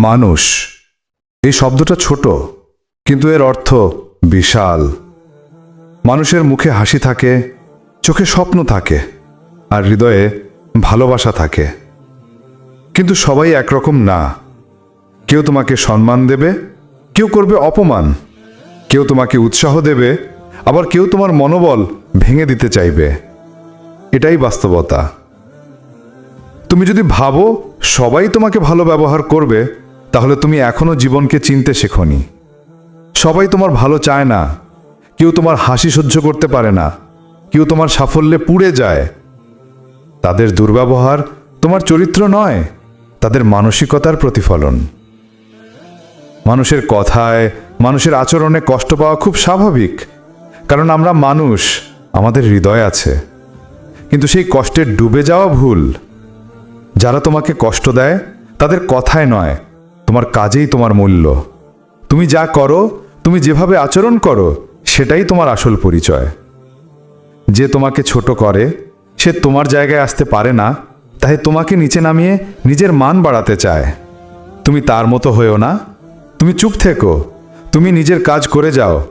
মানুষ। এই শব্দটা ছোট, কিন্তু এর অর্থ বিশাল। মানুষের মুখে হাসি থাকে, চোখে স্বপ্ন থাকে, আর হৃদয়ে ভালোবাসা থাকে। কিন্তু সবাই একরকম না। কেউ তোমাকে সম্মান দেবে, কেউ করবে অপমান। কেউ তোমাকে উৎসাহ দেবে, আবার কেউ তোমার মনোবল ভেঙে দিতে চাইবে। এটাই বাস্তবতা। তুমি যদি ভাবো সবাই তোমাকে ভালো ব্যবহার করবে তাহলে তুমি এখনও জীবনকে চিনতে শেখনি। সবাই তোমার ভালো চায় না। কেউ তোমার হাসি সহ্য করতে পারে না। কেউ তোমার সাফল্যে পুড়ে যায়। তাদের দুর্ব্যবহার তোমার চরিত্র নয়, তাদের মানসিকতার প্রতিফলন। মানুষের কথায়, মানুষের আচরণে কষ্ট পাওয়া খুব স্বাভাবিক, কারণ আমরা মানুষ, আমাদের হৃদয় আছে। কিন্তু সেই কষ্টের ডুবে যাওয়া ভুল, যারা তোমাকে কষ্ট দেয়, তাদের কথায় নয় তোমার কাজেই তোমার মূল্য। তুমি যা করো, তুমি যেভাবে আচরণ করো, সেটাই তোমার আসল পরিচয়। যে তোমাকে ছোট করে, সে তোমার জায়গায় আসতে পারে না, তাই তোমাকে নিচে নামিয়ে নিজের মান বাড়াতে চায়। তুমি তার মতো হয়েও না। তুমি চুপ থেকো। তুমি নিজের কাজ করে যাও।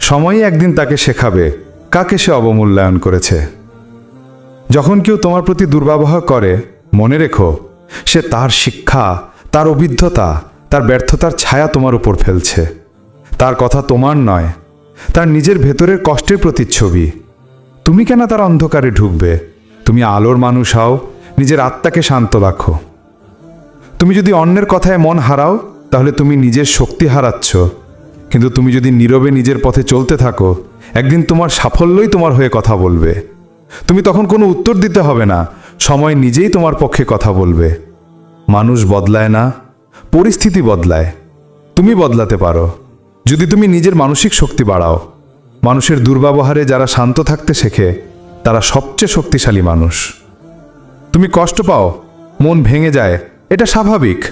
সময়ই একদিন তাকে শেখাবে, কাকে সে অবমূল্যায়ন করেছে। যখন কেউ তোমার প্রতি দুর্ব্যবহার করে, মনে রেখো, সে তার শিক্ষা তার অভিজ্ঞতা, তার ব্যর্থতার ছায়া তোমার উপর ফেলছে। তার কথা তোমার নয়, তার নিজের ভেতরের কষ্টের প্রতিচ্ছবি। তুমি কেন তার অন্ধকারে ঢুকবে? তুমি আলোর মানুষ হও, নিজের আত্মাকে শান্ত রাখো। তুমি যদি অন্যের কথায় মন হারাও, তাহলে তুমি নিজের শক্তি হারাচ্ছ। কিন্তু তুমি যদি নীরবে নিজের পথে চলতে থাকো, একদিন তোমার সাফল্যই তোমার হয়ে কথা বলবে। তুমি তখন কোনো উত্তর দিতে হবে না, সময় নিজেই তোমার পক্ষে কথা বলবে। মানুষ বদলায় না, পরিস্থিতি বদলায়। তুমি বদলাতে পারো। যদি তুমি নিজের মানসিক শক্তি বাড়াও, মানুষের দুর্ব্যবহারে যারা শান্ত থাকতে শেখে, তারা সবচেয়ে শক্তিশালী মানুষ। তুমি কষ্ট পাও, মন ভেঙে যায়, এটা স্বাভাবিক।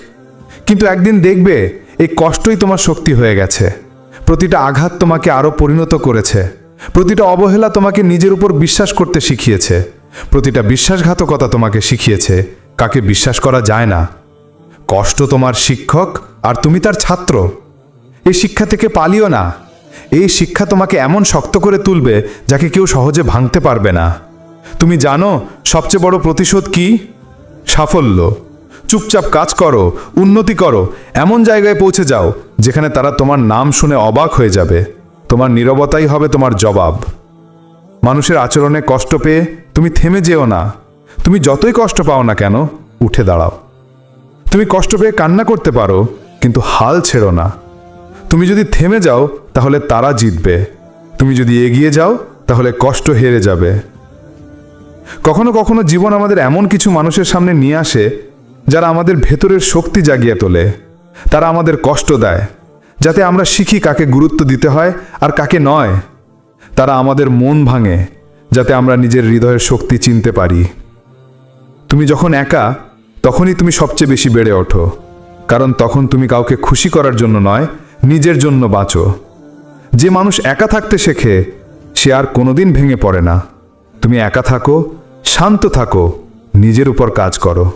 কিন্তু একদিন দেখবে, এই কষ্টই তোমার শক্তি হয়ে গেছে। প্রতিটা আঘাত তোমাকে আরও পরিণত করেছে। প্রতিটা অবহেলা তোমাকে নিজের উপর বিশ্বাস করতে শিখিয়েছে। প্রতিটা বিশ্বাসঘাতকতা তোমাকে শিখিয়েছে। কাকে বিশ্বাস করা যায় না। কষ্ট তোমার শিক্ষক আর তুমি তার ছাত্র। এই শিক্ষা থেকে পালিও না। এই শিক্ষা তোমাকে এমন শক্ত করে তুলবে যাকে কেউ সহজে ভাঙতে পারবে না। তুমি জানো সবচেয়ে বড় প্রতিশোধ কি? সাফল্য। চুপচাপ কাজ করো, উন্নতি করো, এমন জায়গায় পৌঁছে যাও যেখানে তারা তোমার নাম শুনে অবাক হয়ে যাবে। তোমার নীরবতাই হবে তোমার জবাব। মানুষের আচরণে কষ্ট পেয়ে তুমি থেমে যেও না। তুমি যতই কষ্ট পাও না কেন, উঠে দাঁড়াও। তুমি কষ্ট পেয়ে কান্না করতে পারো, কিন্তু হাল ছেড়ো না। তুমি যদি থেমে যাও, তাহলে তারা জিতবে। তুমি যদি এগিয়ে যাও, তাহলে কষ্ট হেরে যাবে। কখনো কখনো জীবন আমাদের এমন কিছু মানুষের সামনে নিয়ে আসে, যারা আমাদের ভেতরের শক্তি জাগিয়ে তোলে। তারা আমাদের কষ্ট দেয়, যাতে আমরা শিখি কাকে গুরুত্ব দিতে হয় আর কাকে নয়। তারা আমাদের মন ভাঙে, যাতে আমরা নিজের হৃদয়ের শক্তি চিনতে পারি। তুমি যখন একা, তখনই তুমি সবচেয়ে বেশি বেড়ে ওঠো। কারণ তখন তুমি কাউকে খুশি করার জন্য নয়, নিজের জন্য বাঁচো। যে মানুষ একা থাকতে শেখে, সে আর কোনোদিন ভেঙে পড়ে না। তুমি একা থাকো, শান্ত থাকো, নিজের উপর কাজ করো।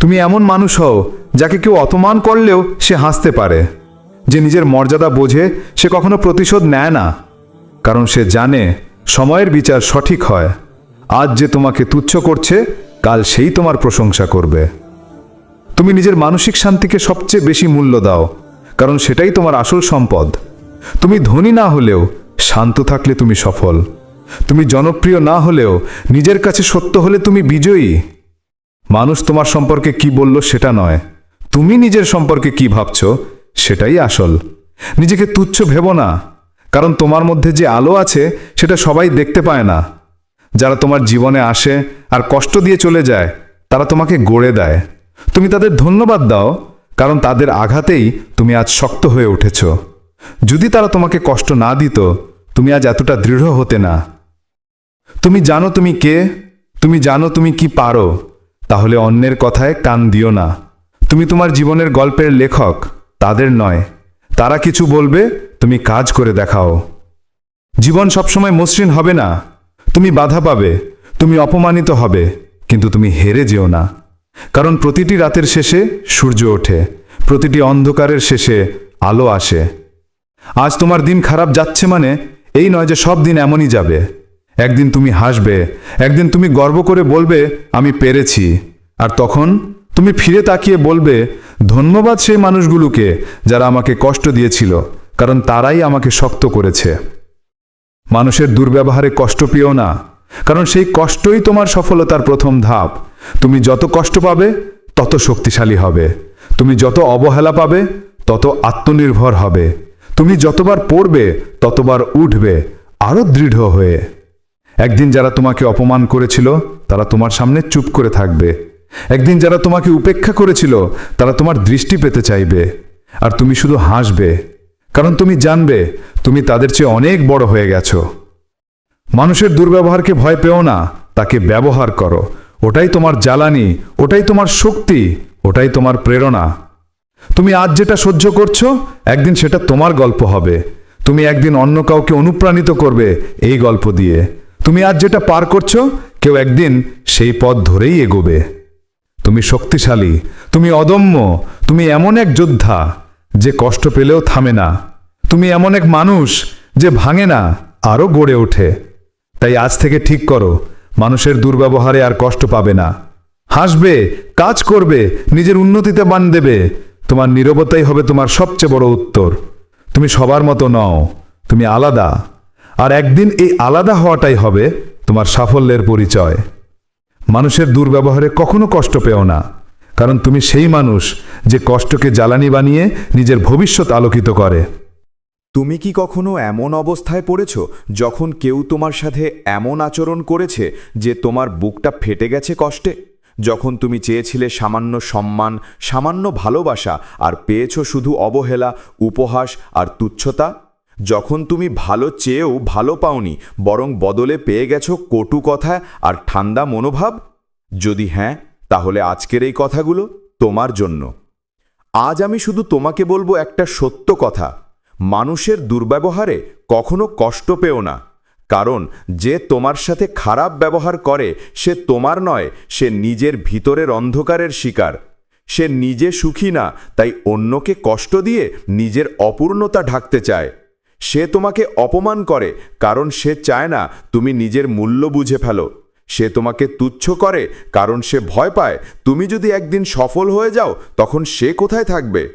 তুমি এমন মানুষ হও, যাকে কেউ অপমান করলেও সে হাসতে পারে। যে নিজের মর্যাদা বোঝে, সে কখনো প্রতিশোধ নেয় না। কারণ সে জানে, সময়ের বিচার সঠিক হয়। আজ যে তোমাকে তুচ্ছ করছে কাল সেই তোমার প্রশংসা করবে। তুমি নিজের মানসিক শান্তিকে সবচেয়ে বেশি মূল্য দাও, কারণ সেটাই তোমার আসল সম্পদ। তুমি ধনী না হলেও শান্ত থাকলে তুমি সফল। তুমি জনপ্রিয় না হলেও নিজের কাছে সত্য হলে তুমি বিজয়ী। মানুষ তোমার সম্পর্কে কি বলল সেটা নয়। তুমি নিজের সম্পর্কে কি ভাবছ সেটাই আসল। নিজেকে তুচ্ছ ভেবো না, কারণ তোমার মধ্যে যে আলো আছে সেটা সবাই দেখতে পায় না। যারা তোমার জীবনে আসে আর কষ্ট দিয়ে চলে যায়, তারা তোমাকে গড়ে দেয়। তুমি তাদের ধন্যবাদ দাও, কারণ তাদের আঘাতেই তুমি আজ শক্ত হয়ে উঠেছ। যদি তারা তোমাকে কষ্ট না দিত, তুমি আজ এতটা দৃঢ় হতে না। তুমি জানো তুমি কে, তুমি জানো তুমি কি পারো, তাহলে অন্যের কথায় কান দিও না। তুমি তোমার জীবনের গল্পের লেখক, তাদের নয়। তারা কিছু বলবে, তুমি কাজ করে দেখাও। জীবন সবসময় মসৃণ হবে না। তুমি বাধা পাবে, তুমি অপমানিত হবে, কিন্তু তুমি হেরে যেও না। কারণ প্রতিটি রাতের শেষে সূর্য ওঠে, প্রতিটি অন্ধকারের শেষে আলো আসে। আজ তোমার দিন খারাপ যাচ্ছে মানে এই নয় যে সব দিন এমনই যাবে। একদিন তুমি হাসবে, একদিন তুমি গর্ব করে বলবে, আমি পেরেছি। আর তখন তুমি ফিরে তাকিয়ে বলবে, ধন্যবাদ সেই মানুষগুলোকে যারা আমাকে কষ্ট দিয়েছিল, কারণ তারাই আমাকে শক্ত করেছে। মানুষের দুর্ব্যবহারে কষ্ট পেও না, কারণ সেই কষ্টই তোমার সফলতার প্রথম ধাপ। তুমি যত কষ্ট পাবে, তত শক্তিশালী হবে। তুমি যত অবহেলা পাবে, তত আত্মনির্ভর হবে। তুমি যতবার পড়বে, ততবার উঠবে, আরও দৃঢ় হয়ে। একদিন যারা তোমাকে অপমান করেছিল, তারা তোমার সামনে চুপ করে থাকবে। একদিন যারা তোমাকে উপেক্ষা করেছিল, তারা তোমার দৃষ্টি পেতে চাইবে। আর তুমি শুধু হাসবে। কারণ তুমি জানবে, তুমি তাদের চেয়ে অনেক বড় হয়ে গেছো। মানুষের দুর্ব্যবহারকে ভয় পেও না, তাকে ব্যবহার করো। ওটাই তোমার জ্বালানি, ওটাই তোমার শক্তি, ওটাই তোমার প্রেরণা। তুমি আজ যেটা সহ্য করছ, একদিন সেটা তোমার গল্প হবে। তুমি একদিন অন্য কাউকে অনুপ্রাণিত করবে এই গল্প দিয়ে। তুমি আজ যেটা পার করছ, কেউ একদিন সেই পথ ধরেই এগোবে। তুমি শক্তিশালী, তুমি অদম্য, তুমি এমন এক যোদ্ধা। যে কষ্ট পেলেও থামে না। তুমি এমন এক মানুষ যে ভাঙে না, আরও গড়ে ওঠে। তাই আজ থেকে ঠিক করো, মানুষের দুর্ব্যবহারে আর কষ্ট পাবে না। হাসবে, কাজ করবে, নিজের উন্নতিতে বান দেবে। তোমার নীরবতাই হবে তোমার সবচেয়ে বড় উত্তর। তুমি সবার মতো নও, তুমি আলাদা। আর একদিন এই আলাদা হওয়াটাই হবে তোমার সাফল্যের পরিচয়। মানুষের দুর্ব্যবহারে কখনো কষ্ট পেও না। কারণ তুমি সেই মানুষ যে কষ্টকে জ্বালানি বানিয়ে নিজের ভবিষ্যৎ আলোকিত করে। তুমি কি কখনো এমন অবস্থায় পড়েছ যখন কেউ তোমার সাথে এমন আচরণ করেছে যে তোমার বুকটা ফেটে গেছে কষ্টে? যখন তুমি চেয়েছিলে সামান্য সম্মান, সামান্য ভালোবাসা, আর পেয়েছ শুধু অবহেলা, উপহাস, আর তুচ্ছতা? যখন তুমি ভালো চেয়েও ভালো পাওনি, বরং বদলে পেয়ে গেছো কটু কথা আর ঠান্ডা মনোভাব? যদি হ্যাঁ তাহলে আজকের এই কথাগুলো তোমার জন্য। আজ আমি শুধু তোমাকে বলব একটা সত্য কথা। মানুষের দুর্ব্যবহারে কখনো কষ্ট পেও না। কারণ যে তোমার সাথে খারাপ ব্যবহার করে, সে তোমার নয়, সে নিজের ভিতরের অন্ধকারের শিকার। সে নিজে সুখী না, তাই অন্যকে কষ্ট দিয়ে নিজের অপূর্ণতা ঢাকতে চায়। সে তোমাকে অপমান করে, কারণ সে চায় না তুমি নিজের মূল্য বুঝে ফেলো। সে তোমাকে তুচ্ছ করে, কারণ সে ভয় পায়। তুমি যদি একদিন সফল হয়ে যাও, তখন সে কোথায় থাকবে?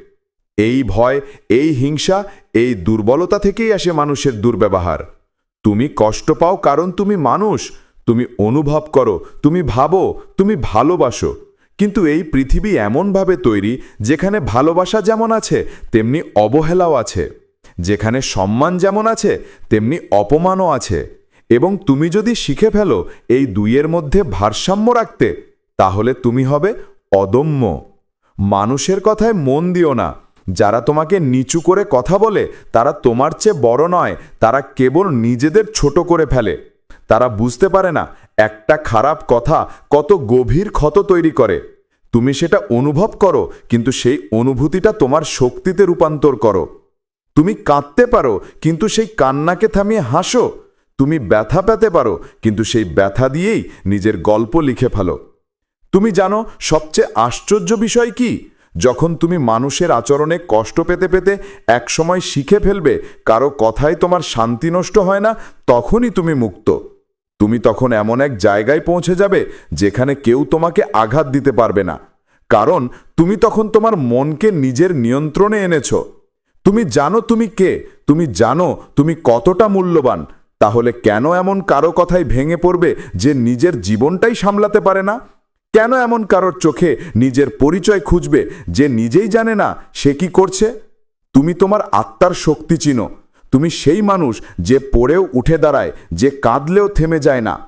এই ভয়, এই হিংসা, এই দুর্বলতা থেকেই আসে মানুষের দুর্ব্যবহার। তুমি কষ্ট পাও কারণ তুমি মানুষ। তুমি অনুভব করো, তুমি ভাবো, তুমি ভালোবাসো। কিন্তু এই পৃথিবী এমনভাবে তৈরি, যেখানে ভালোবাসা যেমন আছে, তেমনি অবহেলাও আছে। যেখানে সম্মান যেমন আছে, তেমনি অপমানও আছে। এবং তুমি যদি শিখে ফেলো এই দুইয়ের মধ্যে ভারসাম্য রাখতে, তাহলে তুমি হবে অদম্য। মানুষের কথায় মন দিও না। যারা তোমাকে নিচু করে কথা বলে, তারা তোমার চেয়ে বড় নয়, তারা কেবল নিজেদের ছোট করে ফেলে। তারা বুঝতে পারে না, একটা খারাপ কথা কত গভীর ক্ষত তৈরি করে। তুমি সেটা অনুভব করো, কিন্তু সেই অনুভূতিটা তোমার শক্তিতে রূপান্তর করো। তুমি কাঁদতে পারো, কিন্তু সেই কান্নাকে থামিয়ে হাসো। তুমি ব্যথা পেতে পারো, কিন্তু সেই ব্যথা দিয়েই নিজের গল্প লিখে ফেলো। তুমি জানো সবচেয়ে আশ্চর্য বিষয় কি? যখন তুমি মানুষের আচরণে কষ্ট পেতে পেতে একসময় শিখে ফেলবে, কারও কথায় তোমার শান্তি নষ্ট হয় না, তখনই তুমি মুক্ত। তুমি তখন এমন এক জায়গায় পৌঁছে যাবে, যেখানে কেউ তোমাকে আঘাত দিতে পারবে না। কারণ তুমি তখন তোমার মনকে নিজের নিয়ন্ত্রণে এনেছো। তুমি জানো তুমি কে, তুমি জানো তুমি কতটা মূল্যবান। তাহলে কেন এমন কারও কথায় ভেঙে পড়বে যে নিজের জীবনটাই সামলাতে পারে না? কেন এমন কারোর চোখে নিজের পরিচয় খুঁজবে যে নিজেই জানে না সে কি করছে? তুমি তোমার আত্মার শক্তি চিনো। তুমি সেই মানুষ যে পড়েও উঠে দাঁড়ায়, যে কাঁদলেও থেমে যায় না।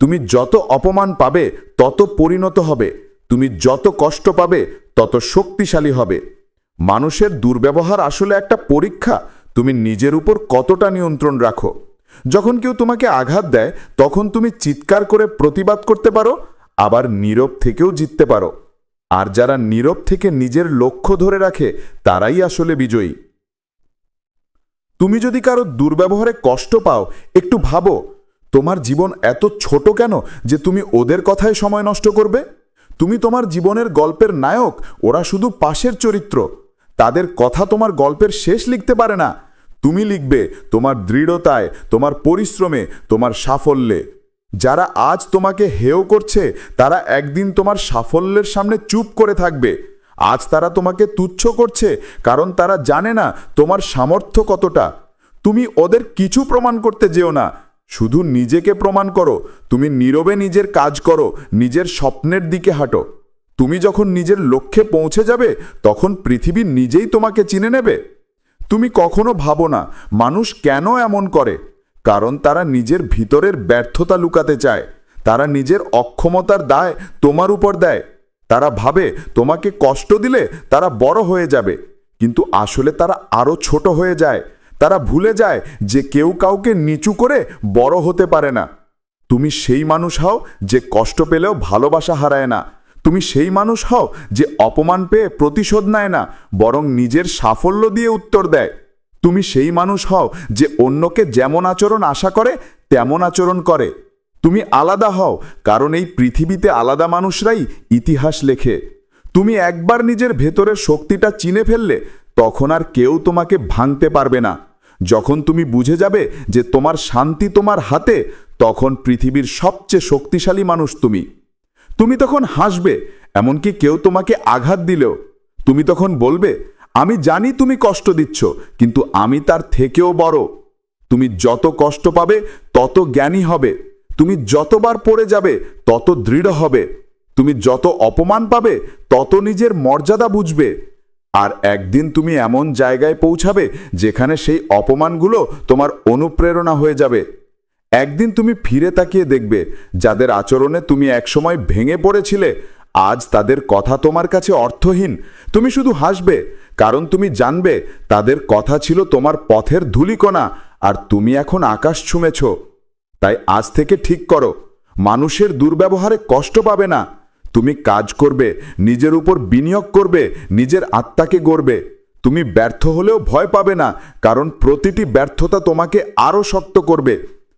তুমি যত অপমান পাবে, তত পরিণত হবে। তুমি যত কষ্ট পাবে, তত শক্তিশালী হবে। মানুষের দুর্ব্যবহার আসলে একটা পরীক্ষা। তুমি নিজের উপর কতটা নিয়ন্ত্রণ রাখো? যখন কেউ তোমাকে আঘাত দেয়, তখন তুমি চিৎকার করে প্রতিবাদ করতে পারো, আবার নীরব থেকেও জিততে পারো। আর যারা নীরব থেকে নিজের লক্ষ্য ধরে রাখে, তারাই আসলে বিজয়ী। তুমি যদি কারও দুর্ব্যবহারে কষ্ট পাও, একটু ভাবো, তোমার জীবন এত ছোট কেন যে তুমি ওদের কথায় সময় নষ্ট করবে? তুমি তোমার জীবনের গল্পের নায়ক, ওরা শুধু পাশের চরিত্র। তাদের কথা তোমার গল্পের শেষ লিখতে পারে না। তুমি লিখবে তোমার দৃঢ়তায়, তোমার পরিশ্রমে, তোমার সাফল্যে। যারা আজ তোমাকে হেয় করছে, তারা একদিন তোমার সাফল্যের সামনে চুপ করে থাকবে। আজ তারা তোমাকে তুচ্ছ করছে, কারণ তারা জানে না তোমার সামর্থ্য কতটা। তুমি ওদের কিছু প্রমাণ করতে যেও না। শুধু নিজেকে প্রমাণ করো। তুমি নীরবে নিজের কাজ করো, নিজের স্বপ্নের দিকে হাঁটো। তুমি যখন নিজের লক্ষ্যে পৌঁছে যাবে, তখন পৃথিবী নিজেই তোমাকে চিনে নেবে। তুমি কখনো ভাবো না, মানুষ কেন এমন করে? কারণ তারা নিজের ভিতরের ব্যর্থতা লুকাতে চায়। তারা নিজের অক্ষমতার দায় তোমার উপর দেয়। তারা ভাবে তোমাকে কষ্ট দিলে তারা বড় হয়ে যাবে। কিন্তু আসলে তারা আরও ছোট হয়ে যায়। তারা ভুলে যায় যে কেউ কাউকে নিচু করে বড় হতে পারে না। তুমি সেই মানুষ হও যে কষ্ট পেলেও ভালোবাসা হারায় না। তুমি সেই মানুষ হও যে অপমান পেয়ে প্রতিশোধ নেয় না, বরং নিজের সাফল্য দিয়ে উত্তর দেয়। তুমি সেই মানুষ হও যে অন্যকে যেমন আচরণ আশা করে, তেমন আচরণ করে। তুমি আলাদা হও, কারণ এই পৃথিবীতে আলাদা মানুষরাই ইতিহাস লেখে। তুমি একবার নিজের ভেতরের শক্তিটা চিনে ফেললে, তখন আর কেউ তোমাকে ভাঙতে পারবে না। যখন তুমি বুঝে যাবে যে তোমার শান্তি তোমার হাতে, তখন পৃথিবীর সবচেয়ে শক্তিশালী মানুষ তুমি। তুমি তখন হাসবে, এমনকি কেউ তোমাকে আঘাত দিলেও। তুমি তখন বলবে, আমি জানি তুমি কষ্ট দিচ্ছ, কিন্তু আমি তার থেকেও বড়। তুমি যত কষ্ট পাবে, তত জ্ঞানী হবে। তুমি যতবার পড়ে যাবে, তত দৃঢ় হবে। তুমি যত অপমান পাবে, তত নিজের মর্যাদা বুঝবে। আর একদিন তুমি এমন জায়গায় পৌঁছাবে, যেখানে সেই অপমানগুলো তোমার অনুপ্রেরণা হয়ে যাবে। একদিন তুমি ফিরে তাকিয়ে দেখবে, যাদের আচরণে তুমি একসময় ভেঙে পড়েছিলে, আজ তাদের কথা তোমার কাছে অর্থহীন। তুমি শুধু হাসবে, কারণ তুমি জানবে তাদের কথা ছিল তোমার পথের ধুলিকণা, আর তুমি এখন আকাশ ছুঁমেছ। তাই আজ থেকে ঠিক করো, মানুষের দুর্ব্যবহারে কষ্ট পাবে না। তুমি কাজ করবে, নিজের উপর বিনিয়োগ করবে, নিজের আত্মাকে গড়বে। তুমি ব্যর্থ হলেও ভয় পাবে না, কারণ প্রতিটি ব্যর্থতা তোমাকে আরও শক্ত করবে।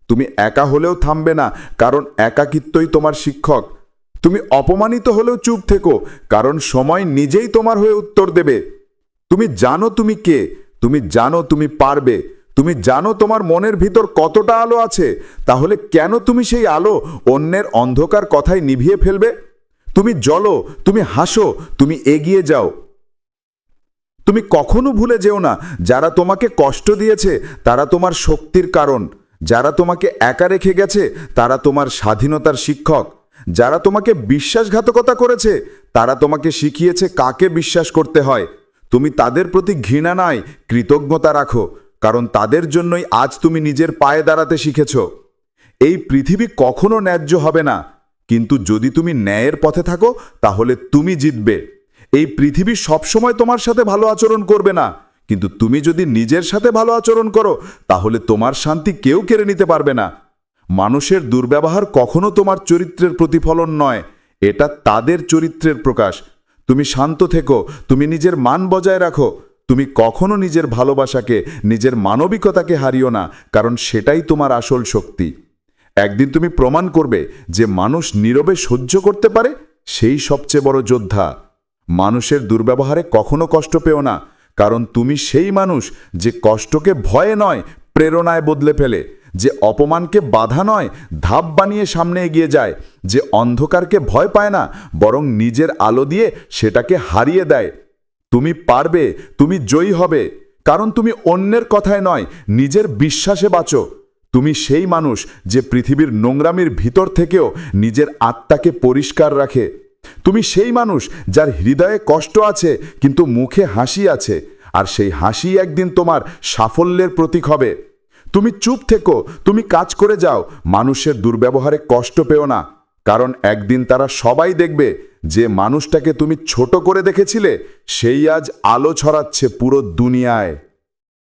তুমি একা হলেও থামবে না, কারণ একাকিত্বই তোমার শিক্ষক। তুমি অপমানিত হলেও চুপ থেকো, কারণ সময় নিজেই তোমার হয়ে উত্তর দেবে। তুমি জানো তুমি কে, তুমি জানো তুমি পারবে, তুমি জানো তোমার মনের ভিতর কতটা আলো আছে, তাহলে কেন তুমি সেই আলো অন্যের অন্ধকার কথায় নিভিয়ে ফেলবে? তুমি জলো তুমি হাসো, তুমি এগিয়ে যাও। তুমি কখনো ভুলে যেও না, যারা তোমাকে কষ্ট দিয়েছে, তারা তোমার শক্তির কারণ। যারা তোমাকে একা রেখে গেছে, তারা তোমার স্বাধীনতার শিক্ষক। যারা তোমাকে বিশ্বাসঘাতকতা করেছে, তারা তোমাকে শিখিয়েছে কাকে বিশ্বাস করতে হয়। তুমি তাদের প্রতি ঘৃণা নয় কৃতজ্ঞতা রাখো, কারণ তাদের জন্যই আজ তুমি নিজের পায়ে দাঁড়াতে শিখেছ। এই পৃথিবী কখনো ন্যায্য হবে না, কিন্তু যদি তুমি ন্যায়ের পথে থাকো, তাহলে তুমি জিতবে। এই পৃথিবী সবসময় তোমার সাথে ভালো আচরণ করবে না। কিন্তু তুমি যদি নিজের সাথে ভালো আচরণ করো, তাহলে তোমার শান্তি কেউ কেড়ে নিতে পারবে না। মানুষের দুর্ব্যবহার কখনো তোমার চরিত্রের প্রতিফলন নয়, এটা তাদের চরিত্রের প্রকাশ। তুমি শান্ত থেকো, তুমি নিজের মান বজায় রাখো। তুমি কখনো নিজের ভালোবাসাকে, নিজের মানবিকতাকে হারিও না, কারণ সেটাই তোমার আসল শক্তি। একদিন তুমি প্রমাণ করবে যে মানুষ নীরবে সহ্য করতে পারে, সেই সবচেয়ে বড় যোদ্ধা। মানুষের দুর্ব্যবহারে কখনো কষ্ট পেও না কারণ তুমি সেই মানুষ যে কষ্টকে ভয়ে নয়, প্রেরণায় বদলে ফেলে, যে অপমানকে বাধা নয়, ধাপ বানিয়ে সামনে এগিয়ে যায়, যে অন্ধকারকে ভয় পায় না, বরং নিজের আলো দিয়ে সেটাকে হারিয়ে দেয়। তুমি পারবে, তুমি জয়ী হবে, কারণ তুমি অন্যের কথায় নয়, নিজের বিশ্বাসে বাঁচো। তুমি সেই মানুষ যে পৃথিবীর নোংরামির ভিতর থেকেও নিজের আত্মাকে পরিষ্কার রাখে। তুমি সেই মানুষ যার হৃদয়ে কষ্ট আছে, কিন্তু মুখে হাসি আছে, আর সেই হাসি একদিন তোমার সাফল্যের প্রতীক হবে। তুমি চুপ থেকো, তুমি কাজ করে যাও, মানুষের দুর্ব্যবহারে কষ্ট পেও না, কারণ একদিন তারা সবাই দেখবে যে মানুষটাকে তুমি ছোট করে দেখেছিলে, সেই আজ আলো ছড়াচ্ছে পুরো দুনিয়ায়।